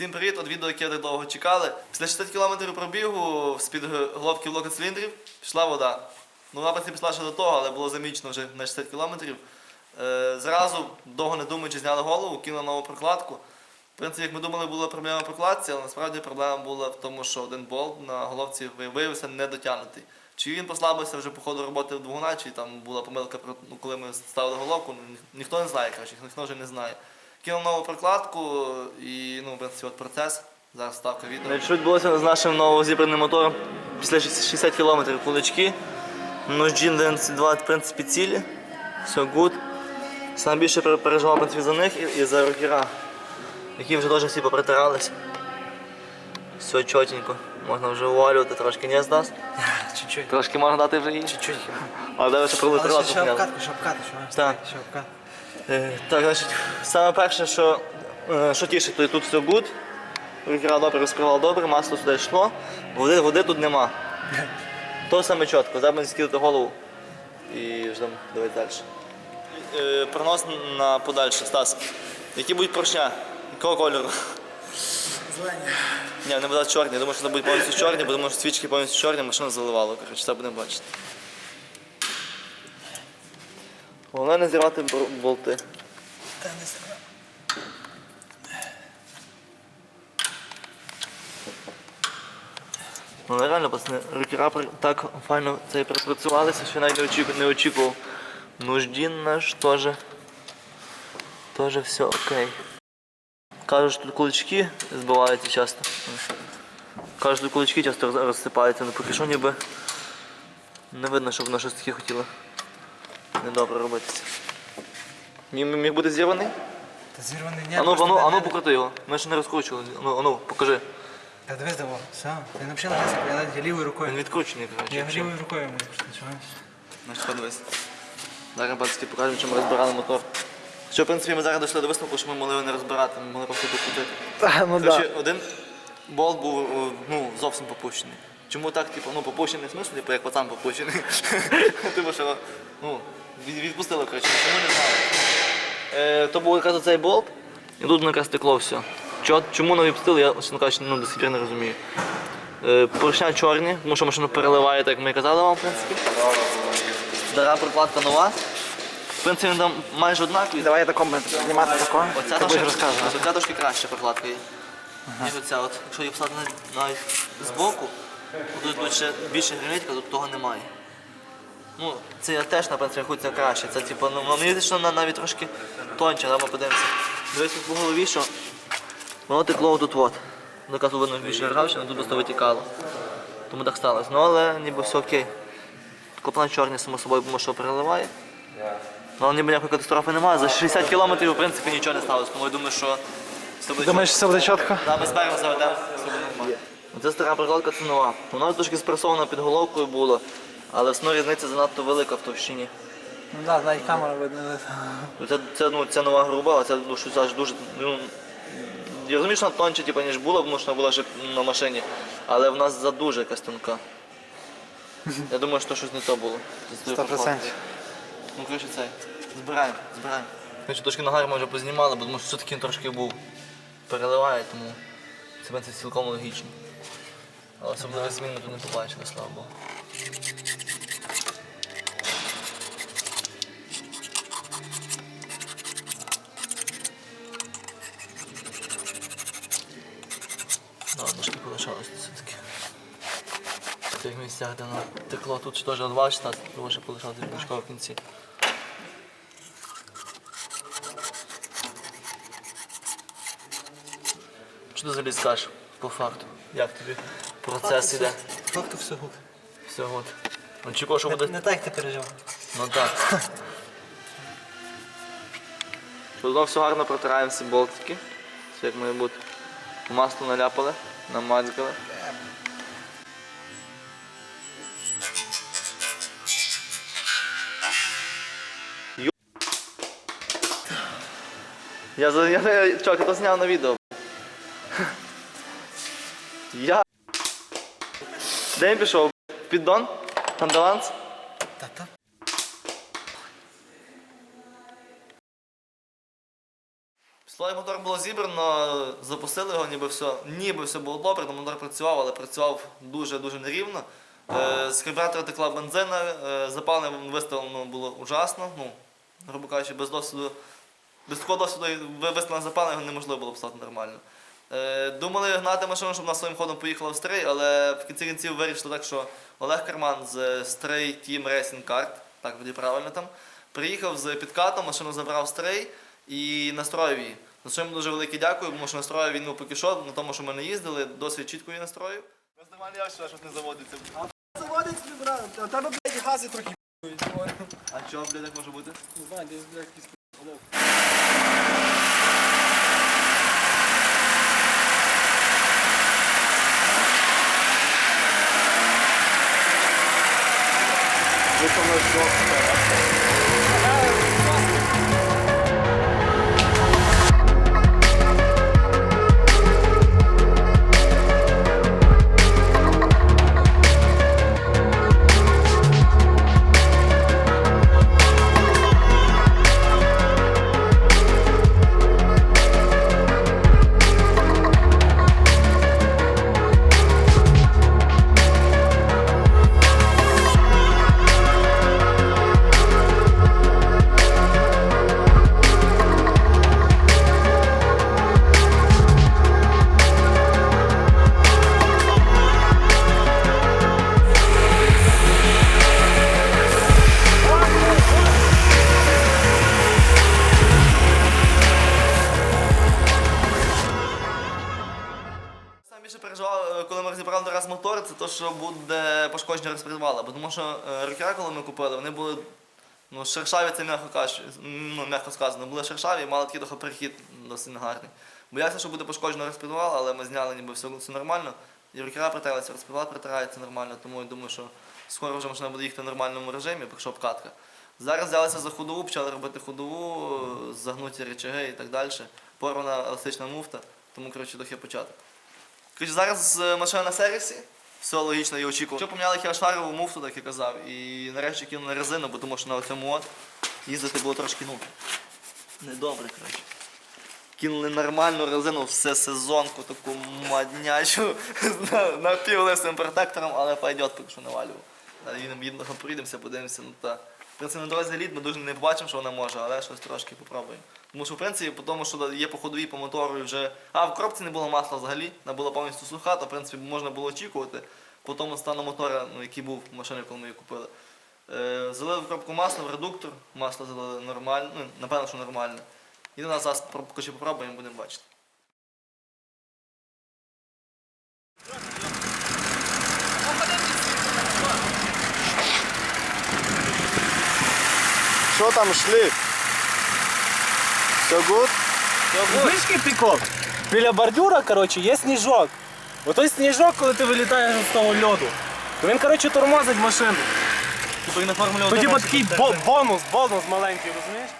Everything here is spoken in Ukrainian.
Всім привіт! От відео, яке так довго чекали. Після 60 км пробігу з-під головки блоку циліндрів пішла вода. Ну, вона принципі, пішла ще до того, але було замічено вже на 60 км. Е, зразу, довго не думаючи, зняли голову, кинули нову прокладку. В принципі, як ми думали, була проблема в прокладці, але насправді проблема була в тому, що один болт на головці виявився недотягнутий. Чи він послабився вже по ходу роботи в двигуна, чи там була помилка, ну, коли ми ставили головку, ніхто не знає, коротше, ніхто вже не знає. Кинув нову прокладку і ну, в принципі, от процес. Зараз ставка відео. Що відбулося з нашим новозібраним мотором після 60 км кулички. Ножджін 92 в принципі цілі. Все гуд. Сам більше переживав в принципі, за них і, і за рокера, які вже теж всі попритирались. Все чотенько. Можна вже увалювати, трошки не здасть. Чуть-чуть. Трошки можна дати вже інші. Чуть-чуть. Але давай ще про Але литературу ще, ще обкатку, ще обкатку, що Так. Е, Так, значить, саме перше, що, е, що тішить, то тут все гуд. Рукера добре розкривав добре, масло сюди йшло, води, води тут нема. То саме чітко, зараз скидати голову і ждемо дивитися далі. Е, Прогноз на подальше, Стас. Які будуть поршня? Якого кольору? Зелені. Ні, вони будуть чорні. Я думаю, що це будуть повністю чорні, бо думаю, що свічки повністю чорні, машину заливало. Коротше, це будемо бачити. Головне не зірвати болти. Та не страшно. Ну реально, пацани, рукера так файно це пропрацювалися, що навіть не очікував. Не очікував. Нуждін наш теж. Теж все окей. Кажуть, що тут кулички збиваються часто. Кажуть, що тут кулички часто розсипаються, але поки що ніби не видно, щоб воно щось таке хотіло недобре робитися. Міг, міг бути зірваний? Та зірваний ні. Ану, просто ану, не- ану, не- покрути його. Ми ще не розкручували. Ану, ану, покажи. Та дивись, диво. Все. Ти взагалі не я навіть лівою Він рукою. відкручений, коротше. Я лівою рукою можу починаєш. Значить, подивись. Зараз бацьки покажемо, ми розбирали мотор. Що, в принципі, ми зараз дійшли до висновку, що ми могли його не розбирати, ми могли просто докрутити. Та, ну Коротше, один болт був е, ну, зовсім попущений. Чому так, типу, ну, попущений в смислі, типу, як пацан попущений. Типу, що, ну, від- відпустило, коротше, чому не знаю. Е, то був якраз оцей болт, і тут якраз стекло все. Чо- Чому не відпустили, я, чесно кажучи, ну, до сих пір не розумію. Е, поршня чорні, тому що машину переливає, так як ми і казали вам, в принципі. Дара прокладка нова. В принципі, там майже однакові. Давай я такому знімати такого. Оця Ти трошки, розказувати. оця трошки краща прокладка є. Ніж оця. От, якщо її поставити навіть збоку, то тут ще більше гранітка, тут того немає. Ну, це я теж, напевно, рахується краще. Це типу, ну, мені здається, що вона навіть трошки тонче, але ми подивимося. Дивись по голові, що воно текло тут от. Доказу видно більше ржавчини, тут просто витікало. Тому так сталося. Ну але ніби все окей. Коплан чорний, само собою, тому що переливає. Ну, але ніби ніякої катастрофи немає. За 60 кілометрів, в принципі, нічого не сталося. Тому я думаю, що все буде Думаєш, все буде чітко? Да, ми зберемо заведемо, все буде нормально. Це стара прикладка це нова. Вона трошки спресована під головкою була, але одно різниця занадто велика в товщині. Ну так, навіть камера видно. Це, це, ну, це нова груба, а це ну, щось аж дуже. Ну, я розумію, що вона тонче, типу, ніж була, тому що вона була ще на машині, але в нас задуже якась тонка. Я думаю, що щось не то було. Це з тою Сто прокладкою. процентів. Ну, коротше, цей. Збираємо, збираємо. Коротше, трошки нагар ми вже познімали, бо тому що все-таки він трошки був переливає, тому це цілком логічно. Але особливо змін ми тут не побачили, слава Богу. Трошки полишалось все-таки. В тих місцях, де воно текло, тут ще теж 2 16, тому що полишалось бочка в кінці. Що ти взагалі скажеш по факту? Як тобі процес іде? Факту все гуд. Все, от. Очікував, що буде. Не так ти переживав. Ну так. Заодно все гарно протираємо всі болтики. Все як має бути. Масло наляпали, намазкали. Йо- Я за я, я, чувак, то зняв на відео. Я. Де він пішов? Піддон? Тандаланс? Та-та. Слой мотор було зібрано, запустили його, ніби все, ніби все було добре, але мотор працював, але працював дуже-дуже нерівно. Е, з карбюратора текла бензина, е, запалення виставлено було ужасно. Ну, грубо кажучи, без досвіду, без такого досвіду виставлено запалення його неможливо було писати нормально. Е, думали гнати машину, щоб вона своїм ходом поїхала в стрий, але в кінці кінців вирішили так, що Олег Карман з Stray Team Racing Kart, так буде правильно там, приїхав з підкатом, машину забрав стрей і настроїв її. За що йому дуже велике дякую, тому що настроїв він ну, поки що, на тому, що ми не їздили, досить чітко її настроїв. Без нормально я що щось не заводиться. Заводиться, брат. А в тебе, блядь, гази трохи. А чого, блядь, як може бути? Не знаю, десь, блядь, якийсь головок. Сам більше переживав, е, коли ми розібрали раз мотор, це те, що буде пошкодження розпредвала. Бо тому що е, рокера, коли ми купили, вони були ну, шершаві, це м'яко ну, м'яко сказано, були шершаві і мали такий трохи перехід досить негарний. Боявся, що буде пошкоджено розпредвал, але ми зняли, ніби все, все нормально. І рокера притерлися, розпредвал притирається нормально, тому я думаю, що скоро вже машина буде їхати в нормальному режимі, якщо обкатка. Зараз взялися за ходову, почали робити ходову, е, загнуті речаги і так далі. Порвана еластична муфта, тому коротше трохи початок. Коротше, зараз е, машина на сервісі, все логічно і очікувано. Що поміняли хірошарову муфту, так я казав, і нарешті кинули резину, бо тому що на цьому от їздити було трошки ну, недобре, коротше. Кинули нормальну резину, все сезонку, таку маднячу, на- напівлисим протектором, але пойдет, поки що навалював. Їдемо, їдемо, проїдемося, подивимося. Ну, та. Принципі, на дорозі лід ми дуже не побачимо, що вона може, але щось трошки попробуємо. Тому що, в принципі, по тому, що є по ходовій, по мотору і вже. А в коробці не було масла взагалі, вона була повністю суха, то в принципі можна було очікувати по тому стану мотора, ну, який був в машині, коли ми її купили. Е, залили в коробку масла, в редуктор, масло залили нормально, ну, напевно, що нормальне. І до нас зараз поки попробуємо, будемо бачити. Що там шліф? Все гуд? Вишки прикол. Біля бордюра, коротше, є сніжок. Отой сніжок, коли ти вилітаєш з того льоду, то він, коротше, тормозить машину. Типу Тоді такий бонус, бонус маленький, розумієш?